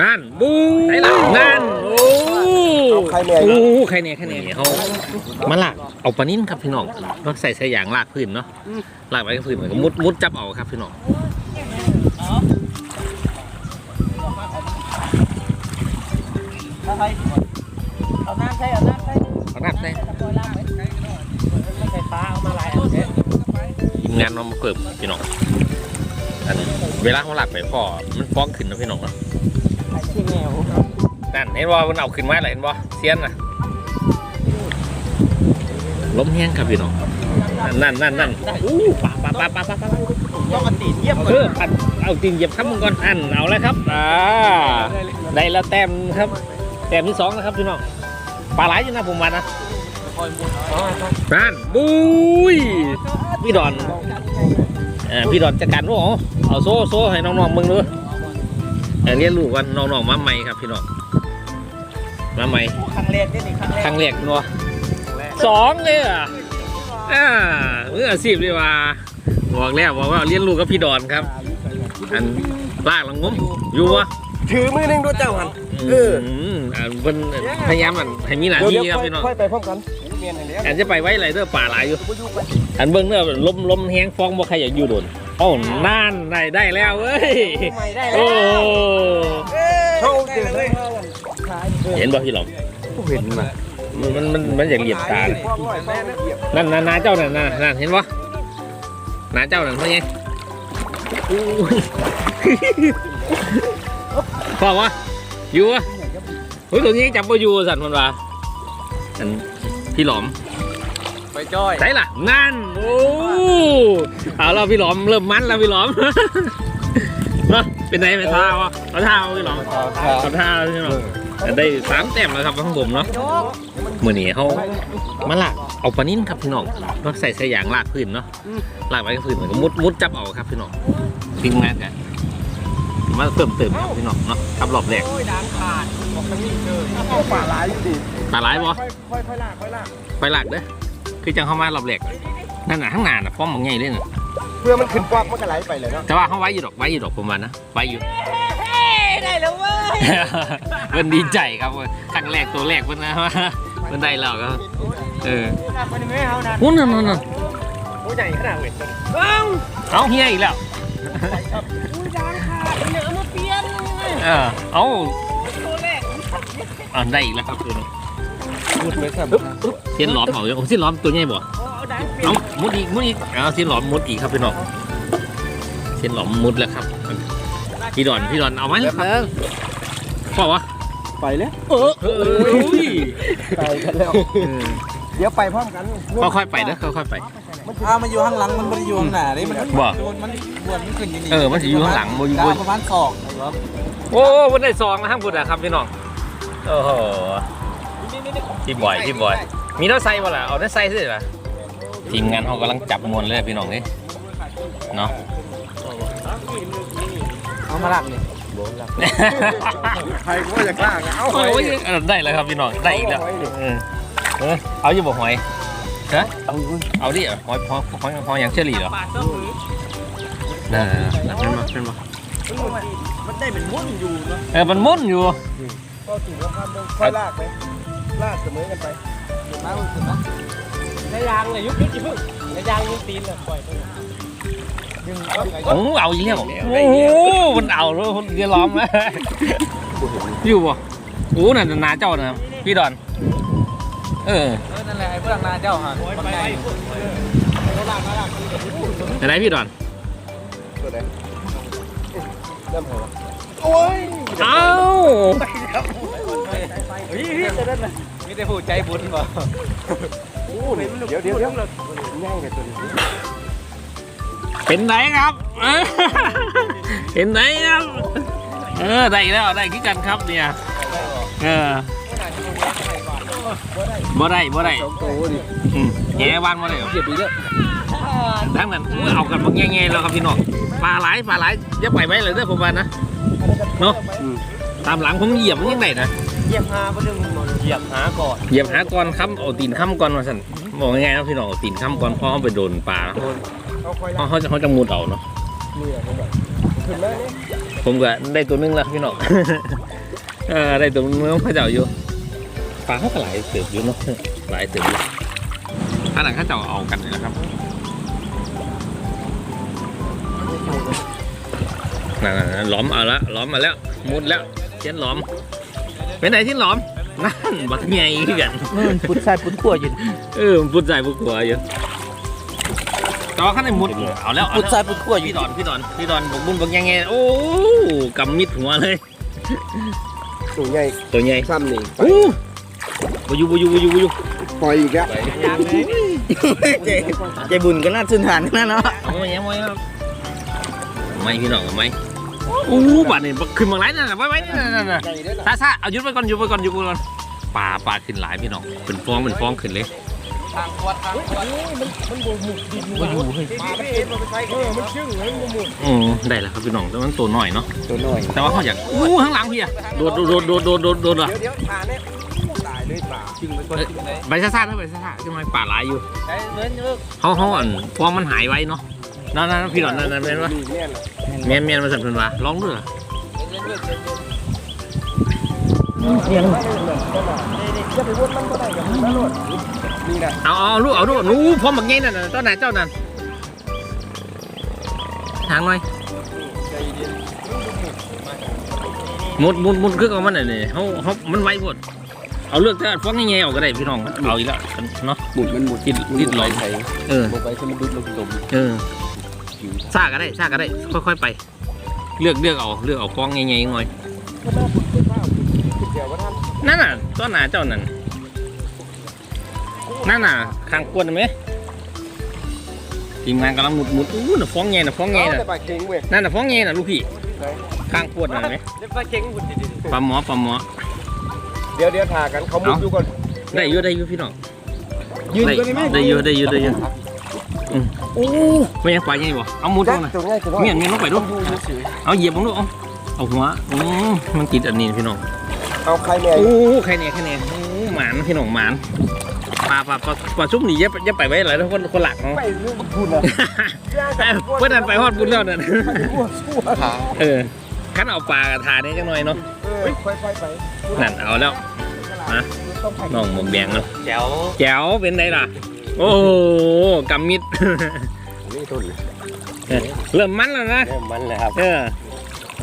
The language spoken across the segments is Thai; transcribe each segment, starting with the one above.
นั่นบูไอ้หลังนั่นโอ้เอาใครเนี่ยโอ้ใครเนี่ยใครเนี่ยเขามาลากเอาปลานิ่นครับพี่น้องต้องใส่สายยางลากพื้นเนาะลากไปกับพื้นเหมือนกับมุดมุดจับเอาครับพี่น้องเอาน้ำใส่เอาน้ำใส่เอาน้ำใส่ตัวล่างไหมไม่ใส่ปลาเอามาหลายอันเนี่ยทีมงานเรามาเพิ่มพี่น้อง อันเวลาเขาลากไปพ่อมันฟ้องขึ้นนะพี่น้องเนาะไอ้ที่แนวนั่นเห็นว่ามันเอาขึ้นมาเลยเห็นบ่เซียนนะล้มแห้งครับพี่น้องนั่นนั่นนั่นอู้ปะปะปะปะปะปะต้องเอาตีนเยี่ยมเออปัดเอาจริงเหยียบข้ามมึงก่อนอันเอาแล้วครับอ่าได้แล้วแต้มครับ แต้มที่สองนะครับพี่น้องปลาไหลอยู่นะผมว่านะนั่นบุ้ยพี่ดอนเออพี่ดอนจัดการรู้เหรอเอาโซ่โซ่ให้น้องๆมึงดูเออเรียนรู้กันน้องๆมาใหม่ครับพี่น้องมาใหม่ครั้งแรกนี่นี่ครั้งแรกครั้งแรกนัวสองเลยอะอ่ามืออาชีพเลยว่าบอกแล้วบอกว่าเรียนรู้กับพี่ดอนครับ อันลากลังงมอยู่วะถือมือหนึงด้วยเจ้าหันเออมอ่าเป็นพยายามอันให้มีหน้าเดี๋ยวที่เดี๋ยวครับพี่น้องค่อยไปพร้อมกัน เมียนเดี๋ยวอันจะไปไว้ไรเด้อป่าหลายอยู่อันเบิ้งเด้อลมลมแห้งฟองบ่ใครอยากอยู่โดนเอ้านั่นได้ได้แล้วเว้ย ใหม่ได้แล้โอ้วเขาเดือดเลยเห็นบ่พี่หลองเห็นมามันมันมันมันอยากเหยียบตาเลย พ่อร้อยแม่นะเหยียบนั่นนานาเจ้านั่นน่ะนั่นเห็นบ่นาเจ้านั่นเพราะไงอู้ย พ่อวะอยู่วะเฮ้ยตัวนี้จับบ่อยู่สันมันว่าอัน พี่หลอมไปจ้อยไหนล่ะนั่นโอ้เอาเราพี่หลอมเริ่มมันแล้วพี่หลอมเนาะเป็นไงเป็นท่าวะเอาท่าวะพี่หลอมเอาท่าพี่หลอมได้สามแต้มแล้วครับของผมเนาะมือนี้เขามาลากเอาปลานิ่นครับพี่น้องต้องใส่สายยางลากพื้นเนาะลากไปกับพื้นเหมือนกับมุดมุดจับเอาครับพี่น้องทิ้งแม่กันมาเติมเติมครับพี่น้องเนาะ ครับรอบแรกโอ้ยด่างขาดบอกมันนี่เลยเอาป่าหลายอยู่ดิปลาไหลบ่ค่อยค่อยค่อยลากค่อยลากไปลากเด้อคือจังเข้ามารอบแรกนั่นน่ะข้างหน้าน่ะป้อมมันใหญ่เลยน่ะเพื่อมันขึ้นกวักมันก็ไหลไปเลยเนาะแต่ว่าเขาไว้อยู่ดอกไว้อยู่ดอกประมาณนะไว้อยู่ ได้แล้วเว้ยเพิ่นดีใจครับครั้งแรกตัวแรกเพิ่นนะว่าเพิ่นได้แล้วก็เออมันไม่เอานะนู่นนั่นนั่นนั่นโอ้ใหญ่ขนาดเวทเอ้าเอาเฮียอีกแล้ว เออเอาตัวแรกเอาได้อีกแล้วครับตัวนี้พูดไปสั่นเส้นหลอมเอาอยู่โอ้เส้นหลอมตัวใหญ่บ่เอาด่างเปลี่ยนเอามุดอีกมุดอีกเอาเส้นหลอมมุดอีกครับพี่น้องเส้นหลอมมุดแล้วครับ พี่ดอนพี่ดอนเอาไหมครับพ่อวะไปแล้วเออเออไปกันแล้วเดี๋ยวไปพร้อมกันค่อยๆไปเด้อค่อยๆไป อ่ามันอยู่ข้างหลังมันไม่ได้อยู่ข้างหน้านี่มันบ่ โดนมันบวนมันขึ้นอย่างนี้เออมันสิอยู่ข้างหลังบ่อยู่บน ประมาณศอกโอ้วันได้ซองนะห้างพุทธอะครับพี่น้องโอ้โหพี่บอยพี่บอย มีน้าไซบ่ล่ะเอาน้าไซสิล่ะทีมงานเขากำลังจับมวลเลยพี่น้องนี่เนาะ เอามาหลักนี่ใครก็จะกล้าเอาโอ้ยเออได้แล้วครับพี่น้องได้อีกแล้วเออเออเอาอยู่บ่หอย ฮะเอาดิหอยหอยหอยหอยอย่างเชอรี่เหรอปาดต้องมือน่าเป็นมาเป็นมามันได้เป็นมุ่นอยู่เนาะเออมันมุ่นอยู่ก็ถือว่าข้ามต้องค่อยลากไปลากเสมอกันไปในยางเลยยุบยุบยุบในยางยุบตีนเลยปล่อยไปดึงเอาไปโอ้เอาอีกแล้วโอ้โหมันเอาแล้วคนเรียล้อมแล้วอยู่บ่โอ้นั่นนาเจ้านะพี่ดอน เออ เออนั่นแหละไอ้เบื้องหน้าเจ้าฮะปล่อยบักไปใหญ่ไหนพี่ดอนตัวไหนเริ่มเหรอโอ้ยเอ้าเฮ้ยเฮ้ยจะได้ไหมมีแต่ผู้ใจบุญบ่โอ้เดี๋ยวเดี๋ยวเดี๋ยวย่างไปตัวนี้เป็นไหนครับเออเห็นไหนครับเออได้อีกแล้วได้คิดกันครับเนี่ยเออ บ่ได้บ่ได้สองตัวดิอืมแง่วานบ่ได้เหรอเหยียบอีกแล้วทั้งนั้นอุ๊ยเอากันมาแง่ๆแล้วครับพี่น้องปลาไหลปลาไหลอย่าไปไว้เลยเด้อผมว่านะเนาะตามหลังผมเหยียบมันยังไงนะเหยียบหาประเด็นเหยียบหาก่อนเหยียบหาก่อนค้ำเอาตีนค้ำก่อนมาสั่นบอกง่ายๆนะพี่น้องเอาตีนค้ำก่อนเพราะเขาไปโดนปลาเขาค่อยเพลากราะเขาจะเขาจะมุดเอาเนาะนี่แหละผมบอกขึ้นเลยนี่ผมก็ได้ตัวหนึงแล้วพี่น้องเออได้ตัวหนึงพระเจ้าอยู่ ปลาเขาก็หลายเติบอยู่เนาะหลายเติบอยู่ขนาดข้าเจ้าเอากันเลยนะครับนั่นๆๆล้อมเอาละล้อมมาแล้วมุดแล้วเช่นล้อมเป็นไหนที่ล้อมนั่นบักใหญ่คือกันปุดใส่ปุดขั่วอยู่เออมันปุดใจปุดหัวอยู่แต่ว่าข้างในมุดเอาแล้วเอาปุดแล้วใส่ปุดขั่วอยู่พี่ดอนพี่ดอนพี่ดอนบกบุญบกยังไงโอ้กำมิดหัวเลยตัวใหญ่ตัวใหญ่ซ้ำนี่ โอ้บอยู่บอยู่บอยู่บอยู่ปล่อยอีกแล้วเจเจบุญก็น่าชื่นทานนั่นเนาะเอามายังไงครับไม่พี่น้องเอาไหมโอ้บาดนี่ขึ้นมาไหนนั่นน่ะไว้ไว้นั่นน่ะนั่นน่ะใหญ่ด้วยนะซาซาเอาหยุดไปก่อนหยุดไปก่อนหยุดไปก่อนป่าป่าขึ้นหลายพี่น้องเป็นฟองเป็นฟองขึ้นเลยทางวัดทางวัดปลาไม่เห็นมันไปใช้เออมันชึ่งเลยมันหมุนอืมได้แล้วครับพี่น้องแต่มันตัวน้อยเนาะตัวน้อยแต่ว่าเขาอยากอู้ข้างหลังพี่อะโดดโดดโดดโดดโดดโดดโดดเหรอเดี๋ยวเดี๋ยวปลาเนี่ยตายเลยปลาจึงไปก่อนจึงไปใบซ่าๆนะใบซ่าๆจังไงป่าหลายอยู่ใช้เงินเยอะเขาเขาอ่อนฟองมันหายไว้เนาะนั่นนั่นพี่หลอนนั่นนั่นเป็นวะนี่แน่นเลยเมียนเมียนมาสั่นเป็นวะลองดูเหรอเงินเยอะเงินเยอะจะไปวนมันก็ได้กับมันนะโลดนี่นะเอาเอาลูกเอาลูกหนูพร้อมบักไงนั่นน่ะเจ้าไหนเจ้านั่นทางหน่อยใจเย็นมุดมุดมุดคือเอามันน่ะนี่เขาเขามันไว้หมด เอาเลือกแต่ฟองยังไงออกก็ได้พี่น้องเอาอีกแล้วเนาะหมุนมันหมุนติดติดลอยไทยเออลงไปใช่มันดุดลงตมเออซาก็ได้ซาก็ได้ ค่อยๆไป เลือกเลือกเอาเลือกเอาฟองยังไงหน่อยก็น่าฝึกเป็นข้าวเดี๋ยวว่าท่านนั่นน่ะต้นหนาเจ้านั่นนั่นน่ะข้างกวนเห็นไหมทีมงานกำลังหมุดหมุดอู้น่ะฟ้องแง่น่ะฟ้องแง่เอาน่ะแต่ปลาเค็งเว้ยนั่นน่ะฟ้องแง่น่ะลูกพี่ข้างกวนน่ะเห็นไหมเดี๋ยวไปเก่งบุญดีปลาหมอปลาหมอเดี๋ยวเดี๋ยวทากันเขามุดอยู่ก่อนได้อยู่ได้อยู่พี่น้องยืนได้ก็ได้ไหมได้อยู่ได้อยู่ได้อยู่อืมโอ้ไม่ยังปล่อยยังไงบ่เอาหมุดลจังกน่ะตัวง่ายตัวน้อยเมียนเมียนลงไปดูดูเฉยเอาเหยียบลงดูเอาเอาหัวอืมมันติดอันนี้พี่น้องๆเอาใครแม่โอ้ใครเนี่ยใครเนี่ยโอ้หมานพี่น้องหมานปลาปลาปลาปลาชุ่มนี่อย่าอย่าไปไว้หลายคนคนหลักเนาะไปเรื่องพูดนะเอ้าเพื่อนนั่นไปฮอดบุญแล้วนั่นชั่วชั่วขาเออขันเอาปลากระทานี่จังหน่อยเนาะเออค่อยๆไปนั่นเอาแล้ว นะน้องหมวกแดงเนาะแจ๋วแจ๋วเป็นไงล่ะ โอ้โหกำมิดนี่ต้นเออเริ่มมันแล้วนะแม่มันเลยครับเออ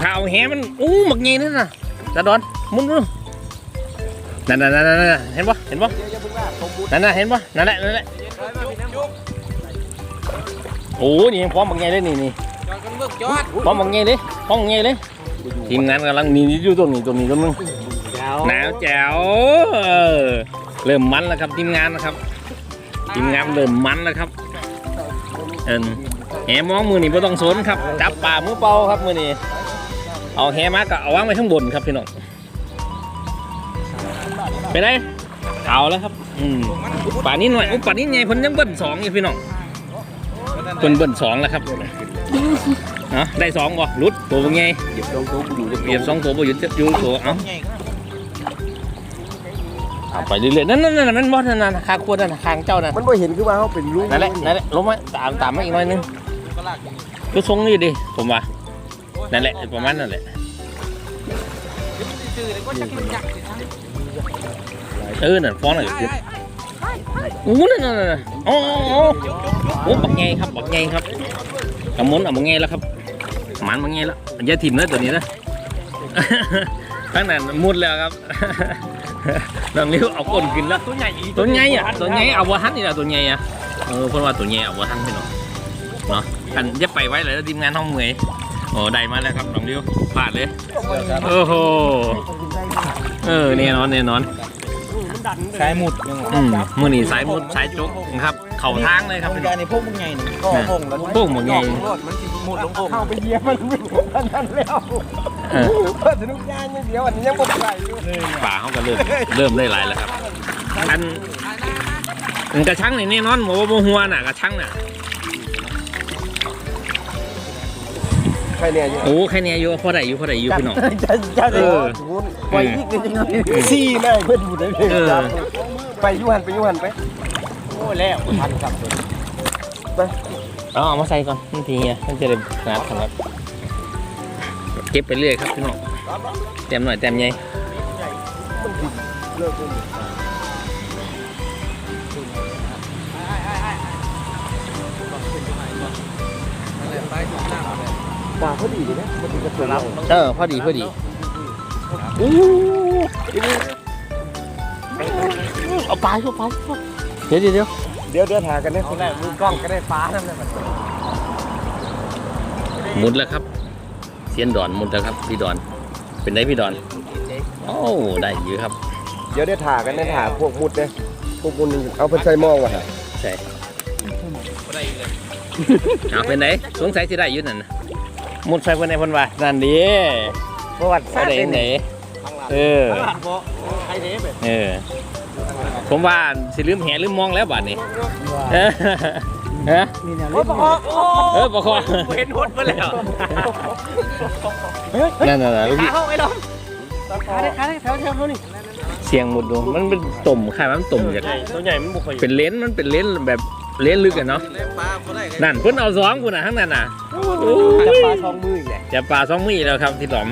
ถ้าเอาแหมันอู้หมักเงี้ยนั่นน่ะตาดอนมุนดูนั่นนั่นนั่นนั่นเห็นปะเห็นปะเดี๋ยวอย่าเพิ่งลากเขามุดนั่นน่ะเห็นปะนั่นแหละนั่นแหละโอ้นี่ยังพร้อมหมักเงี้ยเลยนี่นี่จอดกันเบิกจอดพร้อมหมักเงี้ยเลยพร้อมหมักเงี้ยเลยทีมงานกำลังนี่อยู่ตรงนี้ตรงนี้ตรงนึงแจ๋ วหนาวแจ๋วเออเริ่มมันแล้วครับทีมงานนะครับทีมงานเริ่มมันแล้วครับเอินแหมองมือนี่ไม่ต้องสนครับ จับป่ามือเปล่าครับมือนี่เอาแหมาก็เอาวางไว้ข้างบนครับพี่น้องไปไหนเอาแล้วครับ อืมป่านี้หน่อยโอ้ป่านี้ไงเพิ่นยังเบิ้ลสองอยู่พี่น้องเพิ่นเบิ้ลสองแล้วครับเนาะได้สองบ่รุดตัวเป็นไงเหยียบลงตัวอยู่เหยียบสองตัวบ่หยุดอยู่ตัวเอ้า เอาไปเรื่อยๆนั่นนั่นนั่นนั่นบอสนั่นนั่นคางควรนั่นคางเจ้านั่นมันไม่เห็นคือว่าเขาเป็นลูกนั่นแหละนั่นแหละลงมาตามตามมาอีกหน่อยนึงก็ลากก็ทรงนี่ดิผมว่านั่นแหละประมาณนั่นแหละซื่อเลยก็จะกินยักษ์สิทั้งเออนั่นฟ้องหน่อยคืออู้นั่นนั่นนั่นโอ้โอ้โอ้โอ้บักไงครับบักไงครับกำมนเอาบักไงแล้วครับหมันบักไงแล้วอย่าถิ่มนะตัวนี้นะข้างนั้นมุดแล้วครับ น้องนิ้วเอาก้นกินแล้วตัวใหญ่ตัวใหญ่อะตัวใหญ่เอาวัทันนี่แหละตัวใหญ่อะเออเพราะว่าตัวใหญ่เอาวัทันไปหน่อยเนาะกันจะไปไว้เลยแล้วทีมงานห้องเมย์โอ้ได้มาแล้วครับน้องดิวพลาดเลยโอ้โหเออแน่นอนแน่นอนสายหมุดยังอืมมือนี่สายมุดสายจุกนะครับ เข่าทางเลยครับเป็พี่นน้กาอรงในพวกมึงไงนี่ก็พงแล้วพวกหมดไงรถมันสิหมุดลงพงเข้าไปเหยียบมันมันนั่นแล้วเออเพื่อ สนุกงานอย่างเดียวอันนี้ยังบ่ใส่อยู่ป่าเขาก็เริ่มเริ่มได้หลายแล้วครับอันอันกระชังนี่แน่นอนหมูบ่หัวน่ะกระชังน่ะใครเนี่ยอยู่โอ้แค่เนี้ยอยู่พอได้อยู่พอได้อยู่พี่น้องจะจะเออไปอีกนิดนึงซี่แม่เพื่อนบุญได้เลยไปยุหันไปยุหันไปโอ้แล้วพันครับเอาเอามาใส่ก่อนบางทีเนี่ยมันจะได้งัดสำหรับ เก็บไปเรื่อยครับพี่น้องแต้มหน่อยแต้มใหญ่เลิกขึ้นปลาเขาดีนะมันดีกระตุ้นเราเออพอดีพอดีอู้เอาปลาเข้าไปเดี๋ยวเดี๋ยวเดี๋ยวเดี๋ยวเดี๋ยวหากันนะเอาแรกมือกล้องก็ได้ฟ้านั่นแหละหมุดแล้วครับ เซียนดอนหมุดแล้วครับพี่ดอน เป็นไงพี่ดอนโอ้ได้เยอะครับเดี๋ยวเดี๋ยวถ่ากันนะถ่าพวกมุดเนี่ยพวกมุดนี่เอาไปใส่หม้อวะฮะใช่เอาเป็นไหนสงสัยที่ได้อยืดนั่นน่ะมุดใส่คนในพันว่านั่นดีประวัติเอาได้ไหนเออใครเด้แบบเออ ผมว่าสิลืมแหลืมมองแล้วบัดนี้เออฮะโอ้ปะคอโอ้เออประคองเห็นหดมาแล้วนั่นน่ะนะลูกขาพี่เข้าไอ้ดอมขาได้ขาได้แถวแถวเขานี่เสียงหมดดูมันเป็นตุ่มคล้ายว่ามันตุ่มจากตัวใหญ่มันบุกไปเป็นเลนส์มันเป็นเลนส์แบบเลนส์ลึกอะเนาะนั่นเพิ่นเอาสองกูน่ะทั้งนั้นน่ะจะปลาทองมืออีกแหละจะปลาสองมีแล้วครับที่หลอม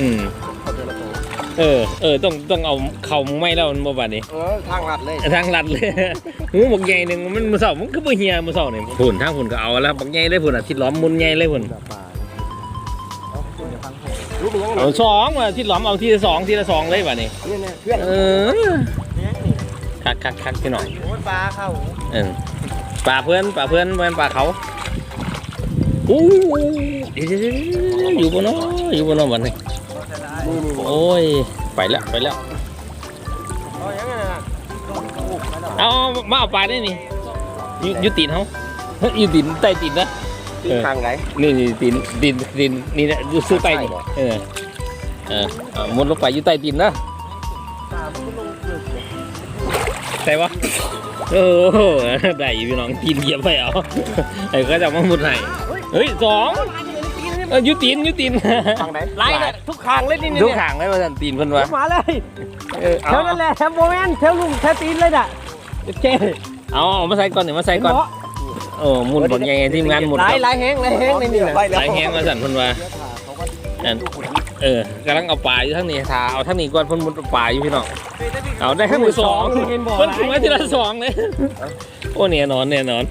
อืม เออ เออ ต้อง ต้องเอาเข่ามึงไม่แล้วมันบ่บาดนี้ เออทางลัดเลยทางลัดเลยหูบักใหญ่หนึ่งมันมือเสามันคือบ่เฮียมือเสาเนี่ยพุ่นทางพุ่นก็เอาแล้วบักใหญ่เลยพุ่นอะทิศหล้อมมุนใหญ่เลยพุ่นรู้เป็นยังไงเอาสองว่ะทิศหล้อมเอาทีละสองทีละสองเลยบาดนี้เนี่ยเนี่ยเพื่อนเออคักคักคักพี่น้องโอ้ยปลาเข้าเออปลาเพื่อนปลาเพื่อนเพื่อนปลาเขาอู้เดี๋ยวเดี๋ยวเดี๋ยวอยู่บนเนาะอยู่บนเนาะบัดนี้นี่นี่ โอ้ย ไปแล้ว ไปแล้ว เอาอย่างนั้นน่ะเอาเอามาเอาปลาได้นี่อยู่อยู่ตีนเขาเฮ้ยอยู่ตีนใต้ตีนนะที่ทางไหนนี่นี่ตีนตีนตีนนี่นะอยู่ซื้อใต้นี่เออเออเอามุดลงไปอยู่ใต้ตีนนะใช่ปะโอ้โหได้อยู่พี่น้องตีนเหยียบไปเอาไอ้ก็จะมามุดให้เฮ้ยสอง เอออยู่ตีนอยู่ตีนทางไหนไล่น่ะทุกคางเล่นนี่ทุกเนี่ยขางเลยว่าสันตีนเพิ่นวะมาเลยเออแถเอาวนั่นแหละแถวโมแมนแถวลุงแถวตีนเลยน่ะเจ๊เอาเอามาใส่ก่อนเดี๋ยวมาใส่ก่อนโอ้หมุนบนยังไงทีมงานหมุนไล่ครับไล่แห้งไล่แห้งในนี่น่ะไปแล้วสายแห้งมาสั่นเพิ่นว่าอันเออกำลังเอาปลาอยู่ทั้งนี้ทาเอาทั้งนี้ก่อนเพิ่นมุดเอาปลาอยู่พี่น้องเอาได้ทั้งหมดสองเพิ่นถึงมาทีละสองเลยโอ้เนี่ยนอนเนี่ยนอน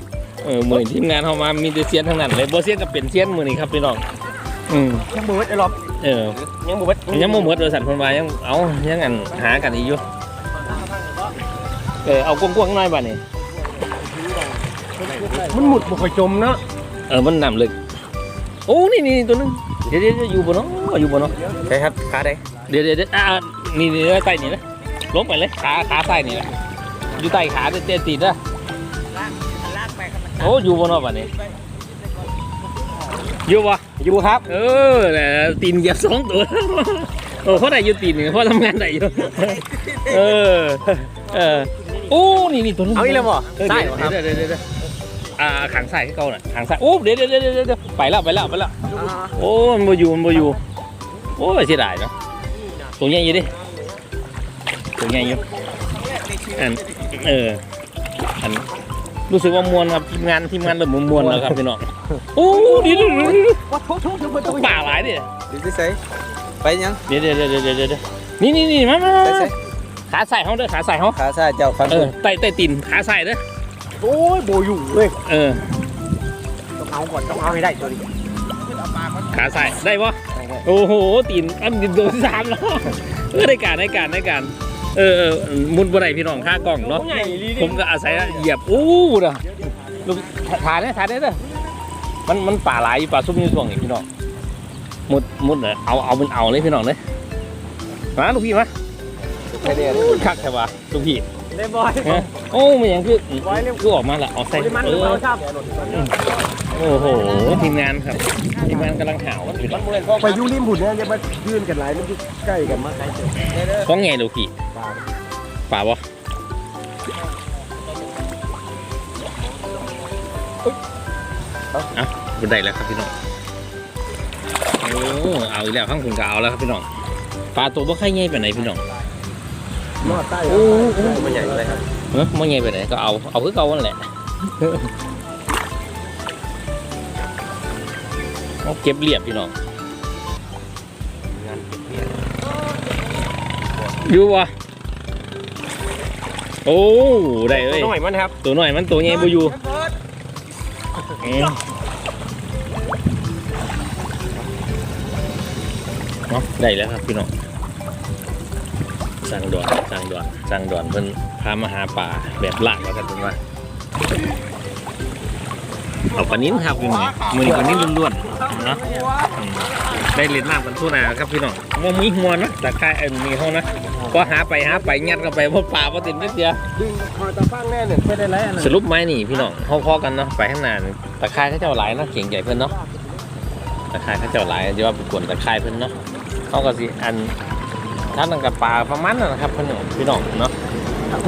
เออมือทีมงานเฮามามีแต่เซียนทั้งนั้นเลยบ่เซียนก็เป็นเซียนมือนี้ครับพี่น้อง อืมยังบุบไอ้หรอกเออยังบุบยังบ่หมดเลยสั่นเพิ่นว่ายังเอายังอันหากันอีกอยู่เออเอากว้างๆหน่อยบัดนี้มันหมุดบุกไปจมเนาะเออมันน้ำลึกโอ้นี่นี่ตัวนึงเดี๋ยวเดี๋ยวอยู่บนเนาะอยู่บนเนาะใช่ครับขาได้เดี๋ยวเดี๋ยวเดี๋ยวอ่านี่นี่ใต้นี่นะล้มไปเลยขาขาใต้นี่นะอยู่ใต้ขาเตะติดนะโอ้อยู่บนนอกบ้านนี้อยู่ปะ อยู่ครับ เออแหละตีนเหยียบสองตัวโอ้เขาได้อยู่ตีนนี่เขาทำงานได้อยู่เออเออโอ้นี่นี่ตัวนึงเอาอีกแล้วบ่เออใช่เดี๋ยวครับเดี๋ยวเดี๋ยวเดี๋ยวอ่าขางใส่ให้เขาหน่อยขางใส่โอ้เดี๋ยวเดี๋ยวเดี๋ยวเดี๋ยวเดี๋ยวไปแล้วไปแล้วไปแล้วโอ้มันบ่อยู่มันบ่อยู่โอ้ยเสียดายเนาะตัวใหญ่อยู่ดิตัวใหญ่อยู่อันเอออัน รู้สึกว่ามวนครับทีมงานทีมงานเริ่มมวนๆแล้วครับพี่น้องโอ้ดีดีดีดีว่าทุกทุกทุกทุกป่าหลายดิดีที่ใส่ไปยังเดี๋ยวเดี๋ยวเดี๋ยวเดี๋ยวเดี๋ยวนี่นี่นี่มามามาไปใส่ขาใส่เขาเด้อขาใส่เขาขาซาเจ้าฟังเออไต่ไต่ตีนขาใส่เด้อโอ้ยโบอยู่เว้ยเออต้องเอาก่อนต้องเอาให้ได้ตัวนี้ขาใส่ได้ปะโอ้โหตีนอันดินโดนสามแล้วเออได้การได้การได้การ เออเออมุนบ่ได้พี่น้องค่ากล้องเนาะใหญ่ลีผมก็อาศัยเหยียบอู้เด้อลูกถ่ายได้ถ่ายได้เด้อมันมันป่าหลายอยู่ป่าซุ่มอยู่ช่วงนี้พี่น้องมุดมุดเลยเอาเอาเป็นเอาเลยพี่น้องเลยมาลูกพี่มาแค่นี้คักใช่ปะลูกพี่ได้บอยฮะโอ้มันยังคือคือออกมาละเอาใส่ปริมาณเอของอเราครับโอ้โหทีมงานครับทีมงานกำลังหาวกันอยู่มันเหมือนพวกไปยุ่ริมหุ่นเนี่ยจะมายื่นกันหลายมันใกล้กันมากใกล้กันฟ้องไงลูกพี่ ป่าปะอะบันไดแล้วครับพี่น้องโอ้เอาอีกแล้วข้างคุณก็เอาแล้วครับพี่น้องปลาตัวบ่ค่อยใหญ่ไปไหนใดพี่น้องนอดใต้โอ้โหมันใหญ่เลยครับเฮ้ยบ่ใหญ่ไปไหนก็เอาเอาคือเก่านั่นแหละเอาเก็บเรียบพี่น้อง อยู่วะโอ้ได้เลยหน่อยมันครับ ตัวหน่อยมันตัวใหญ่บ่อยู่อืมเนาะได้แล้วครับพี่น้องสั่งด่วนสั่งด่วนสั่งด่วนเพิ่นพามาหาป่าแบบลากแล้วกันเพิ่นว่าเอาปลานิ้นครับพี่น้องมือนี้ปลานิ้นล้วนๆเนาะอืม ได้เล่นน้ำกันทุนาครับพี่น้องว่ามีหัวนะแต่ค่ายเอ็นมีเขานะก็หาไปหาไปยัดกันไปเพราะป่าเพราะติดนิดเดียวดึงคอยตะฟังแน่เนี่ยไม่ได้ไรอันนั้นสรุปไม้นี่พี่น้องเขาพอกันเนาะไปข้างหน้านี่ตะไคร้เขาเจ้าหลายเนาะเก่งใหญ่เพิ่นเนาะตะไคร้เขาเจ้าหลายจะว่าไปกวนตะไคร้เพิ่นเนาะเขาก็สิอันท่านนั่นกับปลาประมาณนั้นนะครับพี่น้องพี่น้องเนาะ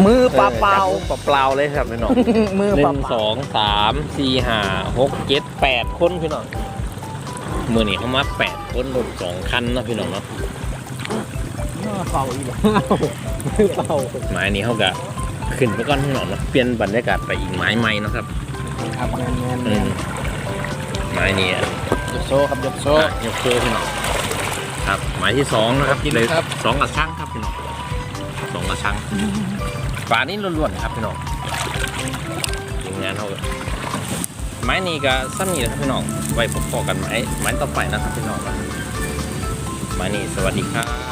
มือเปล่าเปล่าเปล่าเปล่าๆเลยครับพี่น้องมือหเปล่านึ่งเปสล่าองสามสี่ห้าหกเจ็ดแปดคนพี่น้อง มือนี่เขามาแปดคนรถสองคันเนาะพี่น้องเนาะเปล่าอีกมือเปล่าไม้นี้เขาก็ขึ้นไปก่อนพี่น้องเนาะเปลี่ยนบรรยากาศไปอีกไม้ใหม่เนาะครับครับแมนแมนอืมไม้นี้อะยกโซ่ครับยกโซ่อะยกโซ่พี่น้องครับหมายที่สองนะครับเลยสองกระชังครับพี่น้องสองกระชังปลานี่ล้วนๆครับพี่น้องทีมงานเขาก็ ไม้นี้ก็สั้นนี่นะครับพี่น้องไว้พบตอกันไม้ไม้ต่อไปนะครับพี่น้องไม้นี้สวัสดีครับ